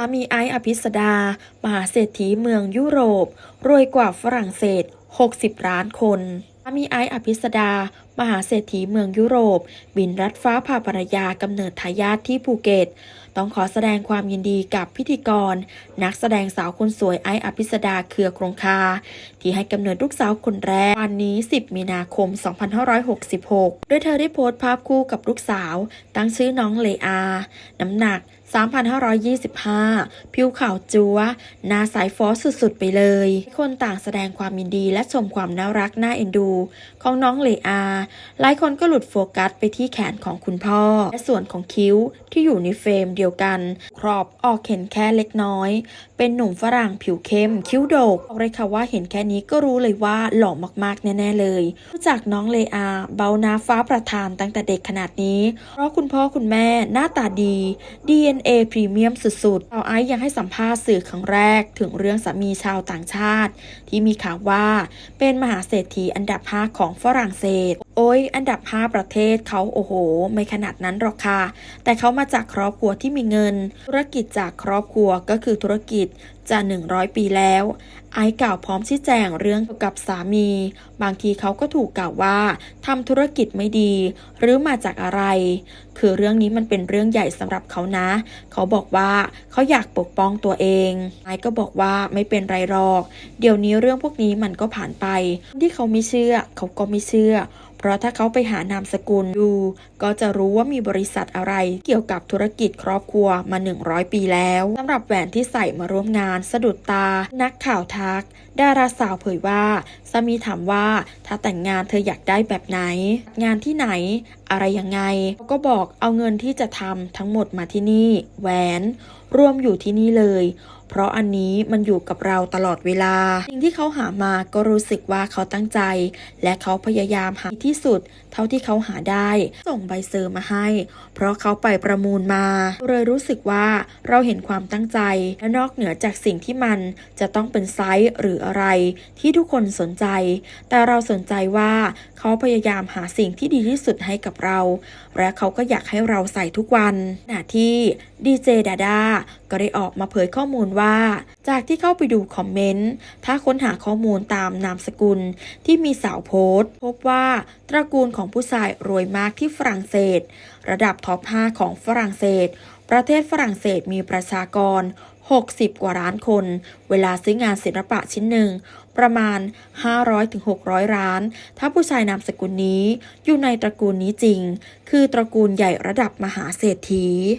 ามีไอซ์อภิสดา มหาเศรษฐีเมืองยุโรป รวยกว่าฝรั่งเศส 60 ล้านคนามีไอซ์อภิสดา มหาเศรษฐีเมืองยุโรป บินรัดฟ้าพาภรรยากำเนิดทายาทที่ภูเก็ต ต้องขอแสดงความยินดีกับพิธีกร นักแสดงสาวคนสวยไอซ์อภิสดาเครือครงคา ที่ให้กำเนิดลูกสาวคนแรก วันนี้ 10 มีนาคม 2566 โดยเธอได้โพสต์ภาพคู่กับลูกสาว ตั้งชื่อน้องเลอา น้ำหนัก 3,525 ผิวขาวจัวหน้าสายฟอสสุดๆ ไปเลย คนต่างแสดงความยินดีและชมความน่ารักน่าเอ็นดูของน้องเลอาหลายคนก็หลุดโฟกัสไปที่แขนของคุณพ่อ และส่วนของคิ้วที่อยู่ในเฟรมเดียวกัน ครอบออกเห็นแค่เล็กน้อย เป็นหนุ่มฝรั่งผิวเข้ม คิ้วโดกบอกเลยค่ะว่าเห็นแค่นี้ก็รู้เลยว่าหล่อมากๆ แน่ๆเลยรู้จักน้องเลอาเบานาฟ้าประทานตั้งแต่เด็กขนาดนี้ เพราะคุณพ่อคุณแม่หน้าตาดี DNA พรีเมียมสุดๆเอาไอซ์ยังให้สัมภาษณ์สื่อครั้งแรก ถึงเรื่องสามีชาวต่างชาติ ที่มีข่าวว่าเป็นมหาเศรษฐีอันดับ5 ของฝรั่งเศส โอ้ย อันดับ 5 ประเทศเขาโอ้โห ไม่ขนาดนั้นหรอกค่ะ แต่เขามาจากครอบครัวที่มีเงิน ธุรกิจจากครอบครัวก็คือธุรกิจ จะ 100 ปีแล้ว ไอซ์กล่าวพร้อมชี้แจงเรื่องเกี่ยวกับสามี บางทีเขาก็ถูกกล่าวว่าทำธุรกิจไม่ดี หรือมาจากอะไร คือเรื่องนี้มันเป็นเรื่องใหญ่สำหรับเขานะ เขาบอกว่าเขาอยากปกป้องตัวเองไอซ์ก็บอกว่าไม่เป็นไรหรอก เดี๋ยวนี้เรื่องพวกนี้มันก็ผ่านไป ที่เขาไม่เชื่อ เขาก็ไม่เชื่อ เพราะถ้าเขาไปหานามสกุลดู ก็จะรู้ว่ามีบริษัทอะไรเกี่ยวกับธุรกิจครอบครัวมา 100 ปีแล้วสำหรับแหวนที่ใส่มาร่วมงานสะดุดตา นักข่าวทัก ดาราสาวเผยว่าสามีถามว่าถ้าแต่งงานเธออยากได้แบบไหน งานที่ไหน อะไรยังไงก็บอกเอาเงินที่จะทำทั้งหมดมาที่นี่ แหวนรวมอยู่ที่นี่เลย เพราะอันนี้มันอยู่กับเราตลอดเวลา สิ่งที่เขาหามาก็รู้สึกว่าเขาตั้งใจ และเขาพยายามหาที่สุด เท่าที่เขาหาได้ ส่งใบเซอร์มาให้ เพราะเขาไปประมูลมา เลยรู้สึกว่าเราเห็นความตั้งใจ และนอกเหนือจากสิ่งที่มันจะต้องเป็นไซส์หรืออะไร ที่ทุกคนสนใจ แต่เราสนใจว่าเขาพยายามหาสิ่งที่ดีที่สุดให้กับเรา และเขาก็อยากให้เราใส่ทุกวันขณะที่ดีเจดาดาก็ได้ออกมาเผยข้อมูลว่า จากที่เข้าไปดูคอมเมนต์ ถ้าค้นหาข้อมูลตามนามสกุลที่มีสาวโพสต์ พบว่าตระกูลของผู้ชายรวยมากที่ฝรั่งเศส ระดับท็อป 5 ของฝรั่งเศส ประเทศฝรั่งเศสมีประชากร 60 กว่าล้านคน เวลาซื้องานศิลปะชิ้นหนึ่งประมาณ 500-600ล้าน ถ้าผู้ชายนามสกุลนี้อยู่ในตระกูลนี้จริง คือตระกูลใหญ่ระดับมหาเศรษฐี